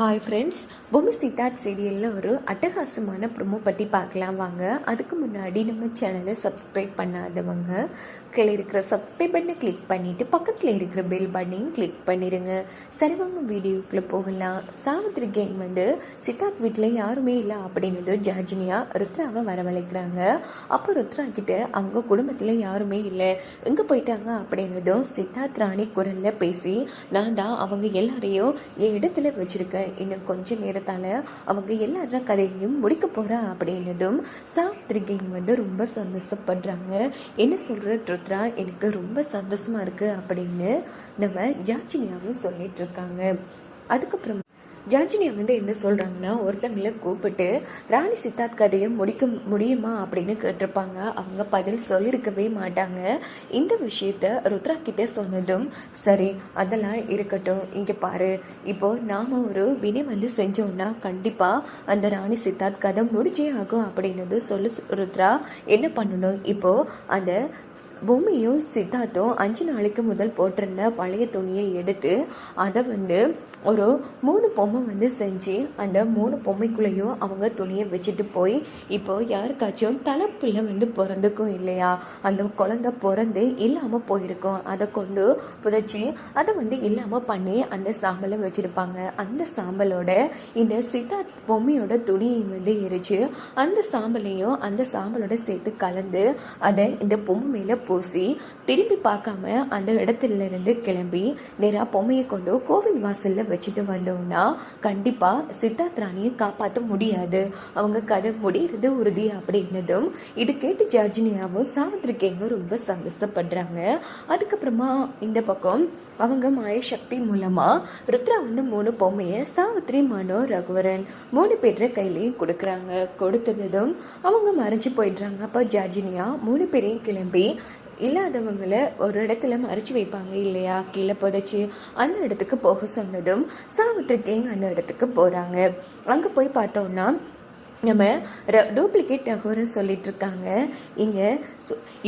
Hi friends Bommi சீதாட் சீரியலில் ஒரு அட்டகாசமான ப்ரொமோ பற்றி பார்க்கலாம் வாங்க. அதுக்கு முன்னாடி நம்ம சேனலை சப்ஸ்கிரைப் பண்ணாதவங்க கீழே இருக்கிற சப்ஸ்கிரைப் பட்டனை கிளிக் பண்ணிவிட்டு பக்கத்தில் இருக்கிற பெல் பட்டனையும் கிளிக் பண்ணிடுங்க சரி வீடியோக்குள்ளே போகலாம். சாவித்திரி கேங் வந்து சித்தார்த் வீட்டில் யாருமே இல்லை அப்படின்னு ஜார்ஜினியா ருத்ராவை வரவழைக்கிறாங்க. அப்போ ருத்ரா கிட்ட அவங்க குடும்பத்தில் யாருமே இல்லை. எங்கே போயிட்டாங்க அப்படின்னதும் சித்தார்த் ராணி குரலில் பேசி நான் தான் அவங்க எல்லாரையும் என் இடத்துல வச்சுருக்கேன். இன்னும் கொஞ்சம் நேரத்தால் அவங்க எல்லார கதையையும் முடிக்க போகிறேன் அப்படின்னதும் சாவித்திரி வந்து ரொம்ப சந்தோஷப்படுறாங்க. என்ன சொல்கிற ருத்ரா? எனக்கு ரொம்ப சந்தோஷமாக இருக்குது அப்படின்னு நம்ம யாச்சினியாவும் சொல்லிகிட்ருக்காங்க அதுக்கப்புறம் ஜார்ஜினியா வந்து என்ன சொல்கிறாங்கன்னா ஒருத்தங்களை கூப்பிட்டு ராணி சித்தார்த் கதையை முடிக்க முடியுமா? அப்படின்னு கேட்டிருப்பாங்க. அவங்க பதில் சொல்லியிருக்கவே மாட்டாங்க. இந்த விஷயத்த ருத்ரா கிட்டே சொன்னதும் சரி அதெல்லாம் இருக்கட்டும். இங்கே பாரு. இப்போ நாம் ஒரு வினை வந்து செஞ்சோம்னா கண்டிப்பாக அந்த ராணி சித்தார்த் கதை முடிச்சே ஆகும். அப்படின்னது சொல்லு ருத்ரா என்ன பண்ணணும்? இப்போது அந்த பூமியும் சித்தார்த்தும் அஞ்சு நாளைக்கு முதல் போட்டிருந்த பழைய துணியை எடுத்து அதை வந்து ஒரு மூணு பொம்மை வந்து செஞ்சு அந்த மூணு பொம்மைக்குள்ளேயும் அவங்க துணியை வச்சுட்டு போய் இப்போ யாருக்காச்சும் தலைப்புள்ள வந்து பிறந்துக்கும் இல்லையா? அந்த குழந்தை பிறந்து இல்லாமல் போயிருக்கும். அதை கொண்டு புதைச்சி அதை வந்து இல்லாமல் பண்ணி அந்த சாம்பலை வச்சுருப்பாங்க. அந்த சாம்பலோட இந்த சித்தார்த் பொம்மையோட துணியை வந்து எரிச்சு அந்த சாம்பலையும் அந்த சாம்பலோட சேர்த்து கலந்து அதை இந்த பொம்மை மேலே பூசி திரும்பி பார்க்காம அந்த இடத்துல இருந்து கிளம்பி நேராக பொம்மையை கொண்டு கோவில் வாசலில் வச்சுட்டு வந்தோம்னா கண்டிப்பாக சித்தார்த் ராணியை காப்பாற்ற முடியாது. அவங்க கதை முடிகிறது உறுதி அப்படின்னதும் இது கேட்டு ஜார்ஜினியாவும் சாவித்திரிக்கையும் ரொம்ப சந்தோஷப்படுறாங்க. அதுக்கப்புறமா இந்த பக்கம் அவங்க மாய சக்தி மூலமாக ருத்ரா வந்து மூணு பொம்மையை சாவித்ரி மனோ ரகுவரன் மூணு பேர் கையிலையும் கொடுக்குறாங்க. கொடுத்ததும் அவங்க மறைஞ்சு போயிடுறாங்க. அப்போ ஜார்ஜினியா மூணு பேரையும் கிளம்பி இல்லாதவங்களை ஒரு இடத்துல மறைச்சு வைப்பாங்க இல்லையா? கீழே புதைச்சி அந்த இடத்துக்கு போக சொன்னதும் சாவித்திரி அந்த இடத்துக்கு போகிறாங்க அங்கே போய் பார்த்தோம்னா நம்ம டூப்ளிகேட் டகோர்னு சொல்லிகிட்ருக்காங்க இங்கே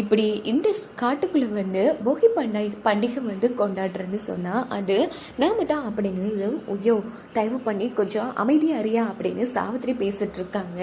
இப்படி இந்த காட்டுக்குள்ளே வந்து போகி பண்டிகை பண்டிகை வந்து கொண்டாடுறேன்னு சொன்னால் அது நாம தான் அப்படின்னு ஐயோ தயவு பண்ணி கொஞ்சம் அமைதியாக அறியா அப்படின்னு சாவித்திரி பேசிட்டு இருக்காங்க.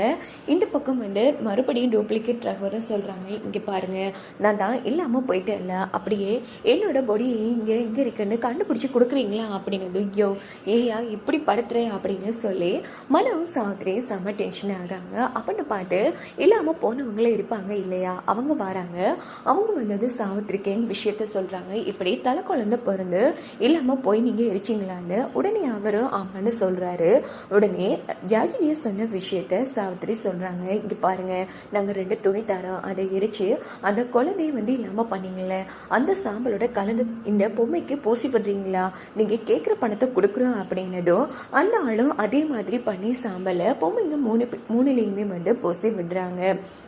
இந்த பக்கம் வந்து மறுபடியும் டூப்ளிகேட் டகோரை சொல்கிறாங்க இங்கே பாருங்கள் நான் தான் இல்லாமல் போயிட்டேன்ல அப்படியே என்னோட பொடி இங்கே இங்கே இருக்குன்னு கண்டுபிடிச்சி கொடுக்குறீங்களா அப்படின்னு ஐயோ ஏயா இப்படி படுத்துறேன் அப்படின்னு சொல்லி மனவும் சாவித்திரி செம்ம டென்ஷன் ஆகிறாங்க. அப்படின்னு பார்த்து இல்லாமல் போனவங்களே இருப்பாங்க இல்லையா? அவங்க வராங்க. அவங்க வந்தது சாவித்திருக்கேன்னு விஷயத்த சொல்கிறாங்க இப்படி தலை குழந்தை பிறந்து இல்லாமல் போய் நீங்கள் எரிச்சிங்களான்னு உடனே அவரும் ஆமான்னு சொல்கிறாரு உடனே ஜார்ஜினியா சொன்ன விஷயத்த சாவித்திரி சொல்கிறாங்க இங்கே பாருங்கள் நாங்கள் ரெண்டு துணி தரோம். அதை எரிச்சு அந்த குழந்தைய வந்து இல்லாமல் பண்ணீங்களே அந்த சாம்பலோட கலந்து இந்த பொம்மைக்கு பூசி பண்ணுறீங்களா நீங்கள் கேட்குற பணத்தை கொடுக்குறோம் அப்படின்னதும் அந்த ஆளும் அதே மாதிரி பண்ணி சாம்பலை பொம்மைங்க மூணு மூணுலேயுமே வந்து பூசி விடுறாங்க.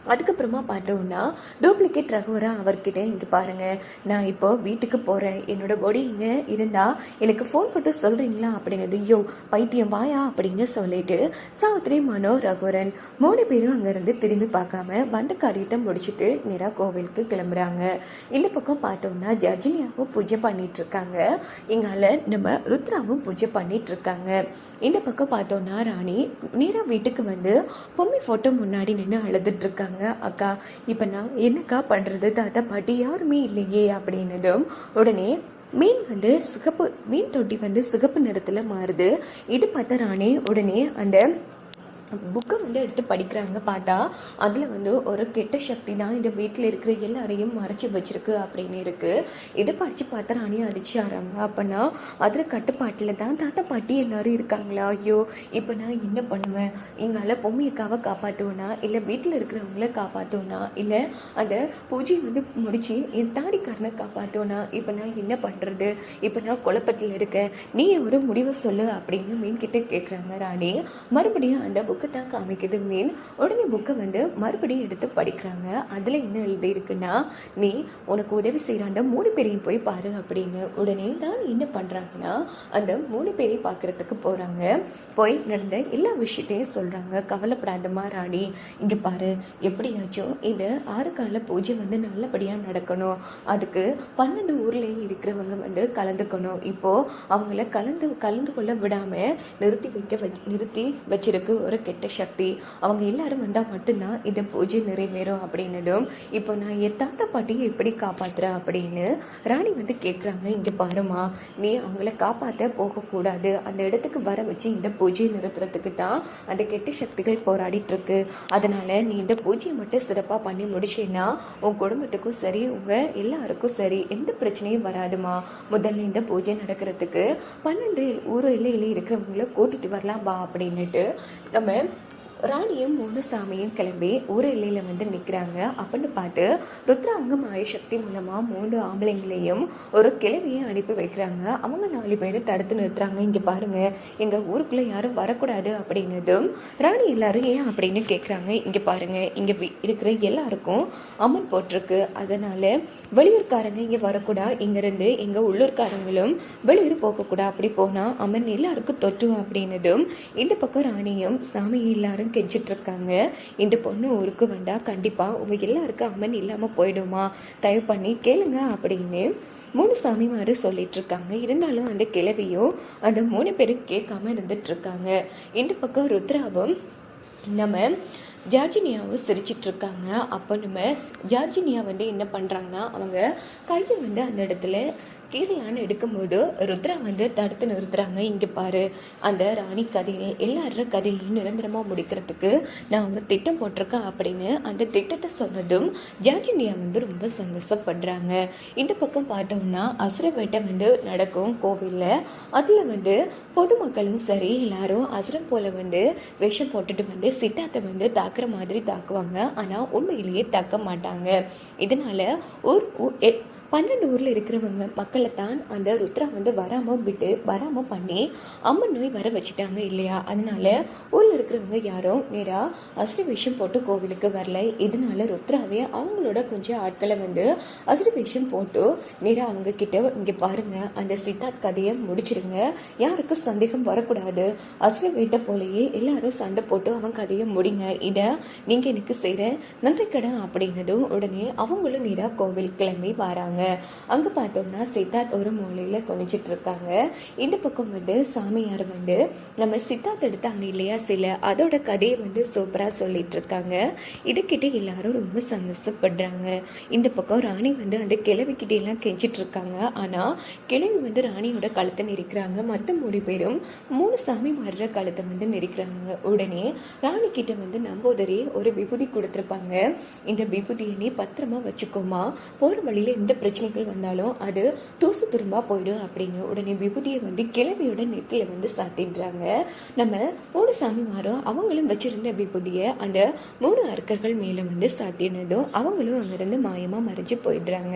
அதுக்கப்புறமா பார்த்தோம்னா டூப்ளிகேட் ரகுவரா அவர்கிட்ட இங்கே பாருங்கள் நான் இப்போ வீட்டுக்கு போகிறேன் என்னோட பாடி இங்கே இருந்தால் எனக்கு ஃபோன் போட்டு சொல்கிறீங்களா அப்படிங்கிறது ஐயோ பைத்தியம் வாயா? அப்படின்னு சொல்லிட்டு சாவித்ரி மனோ ரகுவரன் மூணு பேரும் அங்கேருந்து திரும்பி பார்க்காம வந்த காரியத்தை முடிச்சுட்டு நேராக கோவிலுக்கு கிளம்புறாங்க. இந்த பக்கம் பார்த்தோம்னா ஜர்ஜினியாவும் பூஜை பண்ணிகிட்ருக்காங்க இருக்காங்க. இங்கால நம்ம ருத்ராவும் பூஜை பண்ணிகிட்ருக்காங்க இருக்காங்க. இந்த பக்கம் பார்த்தோன்னா ராணி நேராக வீட்டுக்கு வந்து பொம்மி ஃபோட்டோ முன்னாடி நின்று அழுதுட்டு இருக்காங்க அக்கா இப்போ நான் என்னக்கா பண்ணுறது தாத்தா பாட்டி யாருமே இல்லையே அப்படின்னதும் உடனே மீன் வந்து சிகப்பு மீன் தொட்டி வந்து சிகப்பு நிறத்தில் மாறுது. இது பார்த்த ராணி உடனே அந்த புக்கை வந்து எடுத்து படிக்கிறாங்க பார்த்தா அதில் வந்து ஒரு கெட்ட சக்தி தான் இந்த வீட்டில் இருக்கிற எல்லாரையும் மறைச்சி வச்சிருக்கு அப்படின்னு இருக்குது இதை படித்து பார்த்தா ராணி அடிச்சு ஆறாங்க. அப்போனா அதில் கட்டுப்பாட்டில் தான் தாத்தா பாட்டி எல்லோரும் இருக்காங்களா? ஐயோ இப்போ நான் என்ன பண்ணுவேன்? எங்களால் பொம்மையக்காவை காப்பாற்றுவேனா இல்லை வீட்டில் இருக்கிறவங்கள காப்பாற்றுவேனா இல்லை அந்த பூஜை வந்து முடித்து என் தாடிக்காரனை காப்பாற்றுவேனா இப்போ நான் என்ன பண்ணுறது இப்போ நான் குழப்பத்தில் இருக்கேன். நீ ஒரு முடிவை சொல்லு அப்படின்னு மீன்கிட்ட கேட்குறாங்க ராணி. மறுபடியும் அந்த புக் புக்கு தான் காமிக்குது மீன் உடனே புக்கை வந்து மறுபடியும் எடுத்து படிக்கிறாங்க. அதில் என்ன எழுதியிருக்குன்னா நீ உனக்கு உதவி செய்கிற அந்த மூணு பேரையும் போய் பாரு அப்படின்னு. உடனே ராணி என்ன பண்ணுறாங்கன்னா அந்த மூணு பேரையும் பார்க்குறதுக்கு போகிறாங்க போய் நடந்த எல்லா விஷயத்தையும் சொல்கிறாங்க கவலைப்படாதம்மா ராணி. இங்கே பாரு எப்படியாச்சும் இந்த ஆறு கால பூஜை வந்து நல்லபடியாக நடக்கணும். அதுக்கு பன்னெண்டு ஊர்லேயும் இருக்கிறவங்க வந்து கலந்துக்கணும். இப்போது அவங்கள கலந்து கலந்து கொள்ள விடாமல் நிறுத்தி வைக்க வச்சு நிறுத்தி வச்சிருக்கு ஒரு கெட்ட சக்தி அவங்க எல்லாரும் வந்தால் மட்டும்தான் இந்த பூஜை நிறைவேறும் அப்படின்னதும் இப்போ நான் என் தாத்தா பாட்டியை எப்படி காப்பாற்றுறேன் அப்படின்னு ராணி வந்து கேட்குறாங்க இங்கே பாருமா நீ அவங்கள காப்பாற்ற போகக்கூடாது அந்த இடத்துக்கு வர வச்சு இந்த பூஜையை நிறுத்துறதுக்கு தான் அந்த கெட்ட சக்திகள் போராடிட்டுருக்கு அதனால் நீ இந்த பூஜையை மட்டும் சிறப்பாக பண்ணி முடிச்சேன்னா உன் குடும்பத்துக்கும் சரி உங்கள் எல்லாருக்கும் சரி எந்த பிரச்சனையும் வராதுமா முதல்ல இந்த பூஜை நடக்கிறதுக்கு பன்னெண்டு ஊர் எல்லையில் இருக்கிறவங்கள கூட்டிகிட்டு வரலாம் பா அப்படின்னுட்டு நம்ம ராணியும் மூணு சாமியும் கிளம்பி ஊர் எல்லையில் வந்து நிற்கிறாங்க அப்படின்னு பார்த்து ருத்ராங்கம் ஆயுசக்தி மூலமாக மூணு ஆம்பளைங்களையும் ஒரு கிழவியை அனுப்பி வைக்கிறாங்க. அவங்க நாலு பேரை தடுத்து நிறுத்துறாங்க. இங்கே பாருங்கள் எங்கள் ஊருக்குள்ளே யாரும் வரக்கூடாது அப்படின்னதும் ராணி எல்லாரும் ஏன் அப்படின்னு கேட்குறாங்க இங்கே பாருங்கள் இங்கே இருக்கிற எல்லாருக்கும் அமன் போட்டிருக்கு. அதனால் வெளியூர்காரங்க இங்கே வரக்கூடா. இங்கேருந்து எங்கள் உள்ளூர்காரங்களும் வெளியூர் போகக்கூடாது அப்படி போனால் அமன் எல்லாருக்கும் தொற்றும் அப்படின்னதும் இந்த பக்கம் ராணியும் சாமி எல்லாரும் கெஞ்சிட்டு கெஞ்சிட்ருக்காங்க. இந்த பொண்ணு ஊருக்கு வந்தா கண்டிப்பாக உங்கள் எல்லாருக்கும் அம்மன் இல்லாமல் போயிடுமா? தயவு பண்ணி கேளுங்க அப்படின்னு மூணு சாமிமாரு சொல்லிட்டு இருக்காங்க இருந்தாலும் அந்த கிழவியும் அந்த மூணு பேரும் கேட்காம இருந்துட்டு இருக்காங்க இந்த பக்கம் ருத்ராவும் நம்ம ஜார்ஜினியாவும் சிரிச்சிட்டு இருக்காங்க அப்போ நம்ம ஜார்ஜினியா வந்து என்ன பண்ணுறாங்கன்னா அவங்க கையை வந்து அந்த இடத்துல கீர்லான்னு எடுக்கும்போது ருத்ரா வந்து தடுத்து நிறுத்துறாங்க. இங்கே பாரு அந்த ராணி கதையை எல்லாரும் கதையையும் நிரந்தரமாக முடிக்கிறதுக்கு நான் வந்து திட்டம் போட்டிருக்கேன் அப்படின்னு அந்த திட்டத்தை சொன்னதும் ஜார்ஜினியா வந்து ரொம்ப சந்தோஷப்படுறாங்க. இந்த பக்கம் பார்த்தோம்னா அசுரவேட்டை வந்து நடக்கும் கோவிலில். அதில் வந்து பொதுமக்களும் சரி எல்லாரும் அசுரம் போல் வந்து விஷம் போட்டுட்டு வந்து சித்தாத்தை வந்து தாக்குற மாதிரி தாக்குவாங்க. ஆனால் உண்மையிலேயே தாக்க மாட்டாங்க. இதனால் ஊர் பன்னெண்டு ஊரில் இருக்கிறவங்க மக்களை தான் அந்த ருத்ரா வந்து வராமல் விட்டு வராமல் பண்ணி அம்மன் நோய் வர வச்சுட்டாங்க இல்லையா? அதனால ஊரில் இருக்கிறவங்க யாரும் நேராக அசுரவேஷம் போட்டு கோவிலுக்கு வரல. இதனால ருத்ராவே அவங்களோட கொஞ்சம் ஆட்களை வந்து அசுரவேஷம் போட்டு நேராக அவங்க கிட்ட இங்கே பாருங்க அந்த சித்தார்த் கதையை முடிச்சிருங்க. யாருக்கும் சந்தேகம் வரக்கூடாது. அசுரவேட்டை போலயே எல்லாரும் சண்டை போட்டு அவன் கதையை முடிங்க. இதை நீங்கள் எனக்கு செய்கிற நன்றி கடன் அப்படின்னதும் உடனே அவங்களும் நேராக கோவில் கிளம்பி வராங்க. அங்கே பார்த்தோம்னா சித்தார்த் ஒரு மூலையில் குனிச்சிட்டு இருக்காங்க இந்த பக்கம் வந்து சாமியார் வந்து நம்ம சித்தார்த் எடுத்தாங்க இல்லையா சில? அதோட கதையை வந்து சூப்பராக சொல்லிட்டு இருக்காங்க இதுக்கிட்ட எல்லாரும் ரொம்ப சந்தோஷப்படுறாங்க. இந்த பக்கம் ராணி வந்து அந்த கிழவிக்கிட்ட எல்லாம் கெஞ்சிட்டு இருக்காங்க ஆனால் கிழவி வந்து ராணியோட கழுத்தை நெரிக்கிறாங்க. மற்ற மூணு பேரும் மூணு சாமி மாறுற கழுத்தை வந்து நெரிக்கிறாங்க. உடனே ராணி கிட்ட வந்து நம்போதரே ஒரு விபூதி கொடுத்துருப்பாங்க. இந்த விபூதியை நீ பத்திரமா வச்சுக்கோமா. போகிற வழியில் எந்த பிரச்சனைகள் வந்தாலும் அது தூசு துரும்பா போயிடும் அப்படின்னு உடனே விபூதியை வந்து கிழமையோட நெத்தியில் வந்து சாத்திடுறாங்க. நம்ம மூணு சாமி மாறும் அவங்களும் வச்சிருந்த விபூதியை அந்த மூணு அர்க்கர்கள் மேலே வந்து சாத்தினதும் அவங்களும் அங்கேருந்து மாயமாக மறைஞ்சு போயிடுறாங்க.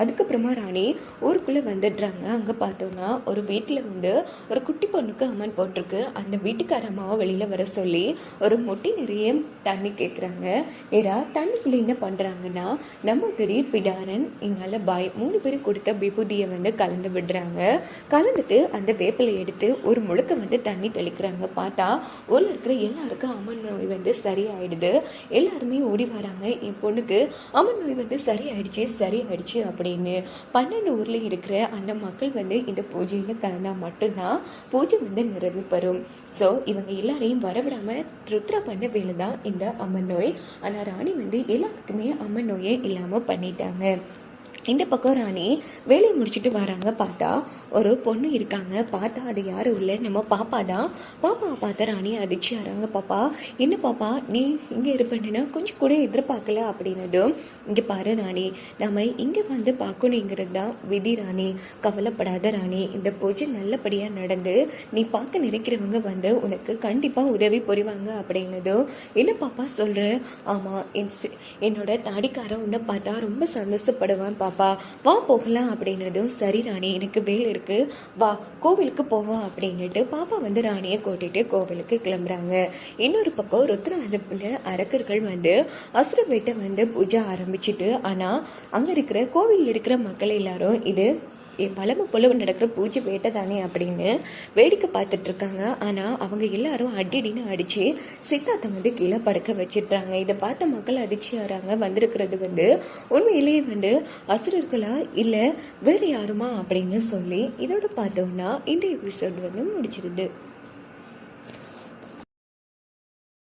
அதுக்கப்புறமா ராணி ஊருக்குள்ளே வந்துடுறாங்க. அங்கே பார்த்தோன்னா ஒரு வீட்டில் வந்து ஒரு குட்டி பொண்ணுக்கு அம்மன் போட்டிருக்கு. அந்த வீட்டுக்கார அம்மாவை வெளியில் வர சொல்லி ஒரு மொட்டி நிறைய தண்ணி கேட்குறாங்க நேரா தண்ணிக்குள்ளே என்ன பண்ணுறாங்கன்னா நம்ம பெரிய பிடாரன் எங்களால் பாய் மூணு பேரும் கொடுத்த விபூதியை வந்து கலந்து விடுறாங்க. கலந்துட்டு அந்த வேப்பிலை எடுத்து ஒரு முழுக்க வந்து தண்ணி தெளிக்கிறாங்க. பார்த்தா ஊரில் இருக்கிற எல்லாருக்கும் அம்மன் நோய் வந்து சரியாயிடுது. எல்லாருமே ஓடி வராங்க. என் பொண்ணுக்கு அம்மன் நோய் வந்து சரியாயிடுச்சு சரியாயிடுச்சு அப்படின்னு. பன்னெண்டு ஊரில் இருக்கிற அந்த மக்கள் வந்து இந்த பூஜையில் கலந்தால் மட்டும்தான் பூஜை வந்து நிறைவு பெறும். ஸோ இவங்க எல்லாரையும் வரவிடாமல் ருத்ரா பண்ண வேலை தான் இந்த அம்மன் நோய். ஆனால் ராணி வந்து எல்லாருக்குமே அம்மன் நோயே இல்லாமல் பண்ணிட்டாங்க. இந்த பக்கம் ராணி வேலையை முடிச்சுட்டு வராங்க. பார்த்தா ஒரு பொண்ணு இருக்காங்க. பார்த்தா அது யாரும் இல்லை நம்ம பாப்பா தான். பாப்பாவை பார்த்த ராணி அதிர்ச்சி ஆறாங்க. பாப்பா என்ன பாப்பா? நீ இங்கே இருப்பேன்னா கொஞ்சம் கூட எதிர்பார்க்கல? அப்படின்னதும் இங்கே பாரு ராணி. நம்ம இங்கே வந்து பார்க்கணுங்கிறது தான் விதி ராணி. கவலைப்படாத ராணி. இந்த பூஜை நல்லபடியாக நடந்து நீ பார்க்க நினைக்கிறவங்க வந்து உனக்கு கண்டிப்பாக உதவி புரிவாங்க. அப்படின்னதும் என்ன பாப்பா சொல்கிற ஆமாம் என் என்னோட தாடிக்காரன் உன்னை பார்த்தா ரொம்ப சந்தோஷப்படுவேன் பாப்பா. பாப்பா வா போகலாம் அப்படின்னதும் சரி ராணி எனக்கு வேலை இருக்குது வா கோவிலுக்கு போவோம் அப்படின்னுட்டு பாப்பா வந்து ராணியை கூட்டிகிட்டு கோவிலுக்கு கிளம்புறாங்க. இன்னொரு பக்கம் ருத்ராண்டத்தில் அரக்கர்கள் வந்து அசுர வேட்டை வந்து பூஜை ஆரம்பிச்சிட்டு ஆனால் அங்கே இருக்கிற கோவில் இருக்கிற மக்கள் எல்லாரும் இது பழம பொழுவு நடக்கிற பூஜை வேட்டை தானே அப்படின்னு வேடிக்கை பார்த்துட்டு இருக்காங்க ஆனால் அவங்க எல்லாரும் அடிடின்னு அடித்து சித்தார்த்தை வந்து கீழே படுக்க வச்சிடுறாங்க. இதை பார்த்த மக்கள் அதிர்ச்சி ஆறாங்க வந்திருக்கிறது வந்து உண்மையிலேயே வந்து அசுரர்களா இல்லை வேறு யாருமா அப்படின்னு சொல்லி இதோட பார்த்தோம்னா இந்த எபிசோட் வந்து முடிச்சிருது